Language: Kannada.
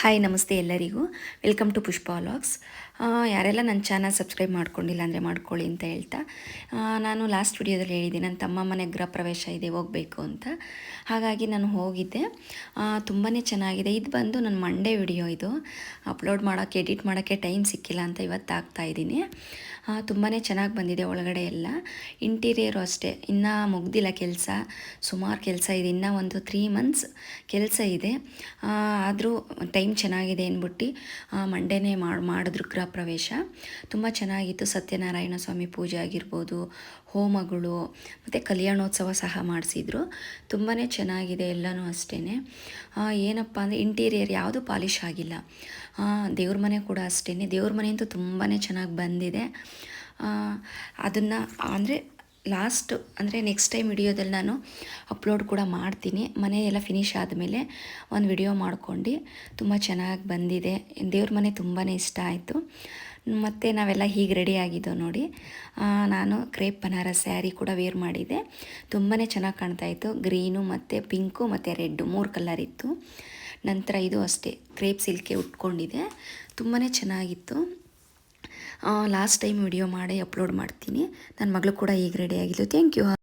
ಹಾಯ್ ನಮಸ್ತೆ ಎಲ್ಲರಿಗೂ. ವೆಲ್ಕಮ್ ಟು ಪುಷ್ಪ ವ್ಲಾಗ್ಸ್ ಯಾರೆಲ್ಲ ನನ್ನ ಚಾನಲ್ ಸಬ್ಸ್ಕ್ರೈಬ್ ಮಾಡ್ಕೊಂಡಿಲ್ಲ ಅಂದರೆ ಮಾಡ್ಕೊಳ್ಳಿ ಅಂತ ಹೇಳ್ತಾ ನಾನು ಲಾಸ್ಟ್ ವಿಡಿಯೋದಲ್ಲಿ ಹೇಳಿದ್ದೆ, ನನ್ನ ತಮ್ಮ ಮನೆ ಗೃಹ ಪ್ರವೇಶ ಇದೆ, ಹೋಗಬೇಕು ಅಂತ. ಹಾಗಾಗಿ ನಾನು ಹೋಗಿದ್ದೆ. ತುಂಬಾ ಚೆನ್ನಾಗಿದೆ. ಇದು ಬಂದು ನನ್ನ ಮಂಡೇ ವಿಡಿಯೋ ಇದು. ಅಪ್ಲೋಡ್ ಮಾಡೋಕ್ಕೆ ಎಡಿಟ್ ಮಾಡೋಕ್ಕೆ ಟೈಮ್ ಸಿಕ್ಕಿಲ್ಲ ಅಂತ ಇವತ್ತು ಆಗ್ತಾ ತುಂಬಾ ಚೆನ್ನಾಗಿ ಬಂದಿದೆ ಒಳಗಡೆ ಎಲ್ಲ. ಇಂಟೀರಿಯರು ಅಷ್ಟೇ. ಇನ್ನೂ ಮುಗ್ದಿಲ್ಲ ಕೆಲಸ. ಸುಮಾರು ಕೆಲಸ ಇದೆ. ಇನ್ನೂ ಒಂದು ತ್ರೀ ಮಂತ್ಸ್ ಕೆಲಸ ಇದೆ. ಆದರೂ ಟೈಮ್ ಚೆನ್ನಾಗಿದೆ ಅಂದ್ಬಿಟ್ಟು ಮಂಡೇನೇ ಮಾಡಿ, ಮಾಡಿದ್ರು ಗೃಹ ಪ್ರವೇಶ. ತುಂಬ ಚೆನ್ನಾಗಿತ್ತು. ಸತ್ಯನಾರಾಯಣ ಸ್ವಾಮಿ ಪೂಜೆ ಆಗಿರ್ಬೋದು, ಹೋಮಗಳು, ಮತ್ತು ಕಲ್ಯಾಣೋತ್ಸವ ಸಹ ಮಾಡಿಸಿದ್ರು. ತುಂಬಾ ಚೆನ್ನಾಗಿದೆ ಎಲ್ಲನೂ ಅಷ್ಟೇ ಏನಪ್ಪ ಅಂದರೆ ಇಂಟೀರಿಯರ್ ಯಾವುದು ಪಾಲಿಶ್ ಆಗಿಲ್ಲ. ದೇವ್ರ ಮನೆ ಕೂಡ ಅಷ್ಟೇ ದೇವ್ರ ಮನೆ ಅಂತೂ ತುಂಬಾ ಚೆನ್ನಾಗಿ ಬಂದಿದೆ. ಅದನ್ನು, ಅಂದರೆ ಲಾಸ್ಟ್ ಅಂದರೆ ನೆಕ್ಸ್ಟ್ ಟೈಮ್ ವಿಡಿಯೋದಲ್ಲಿ ನಾನು ಅಪ್ಲೋಡ್ ಕೂಡ ಮಾಡ್ತೀನಿ. ಮನೆ ಎಲ್ಲ ಫಿನಿಶ್ ಆದಮೇಲೆ ಒಂದು ವಿಡಿಯೋ ಮಾಡ್ಕೊಂಡು ತುಂಬ ಚೆನ್ನಾಗಿ ಬಂದಿದೆ. ದೇವ್ರ ಮನೆ ತುಂಬಾ ಇಷ್ಟ ಆಯಿತು. ಮತ್ತು ನಾವೆಲ್ಲ ಹೀಗೆ ರೆಡಿ ಆಗಿದ್ದೋ ನೋಡಿ ನಾನು ಕ್ರೇಪ್ ಬನಾರಸ್ ಸ್ಯಾರಿ ಕೂಡ ವೇರ್ ಮಾಡಿದೆ. ತುಂಬಾ ಚೆನ್ನಾಗಿ ಕಾಣ್ತಾ ಇತ್ತು. ಗ್ರೀನು ಮತ್ತು ಪಿಂಕು ಮತ್ತು ರೆಡ್ಡು ಮೂರು ಕಲರ್ ಇತ್ತು. ನಂತರ ಇದು ಅಷ್ಟೇ ಕ್ರೇಪ್ ಸಿಲ್ಕೆ ಉಟ್ಕೊಂಡಿದೆ. ತುಂಬಾ ಚೆನ್ನಾಗಿತ್ತು. ಲಾಸ್ಟ್ ಟೈಮ್ ವಿಡಿಯೋ ಮಾಡಿ ಅಪ್ಲೋಡ್ ಮಾಡ್ತೀನಿ. ನನ್ನ ಮಗಳು ಕೂಡ ಈಗ ರೆಡಿ ಆಗಿದ್ದು. Thank you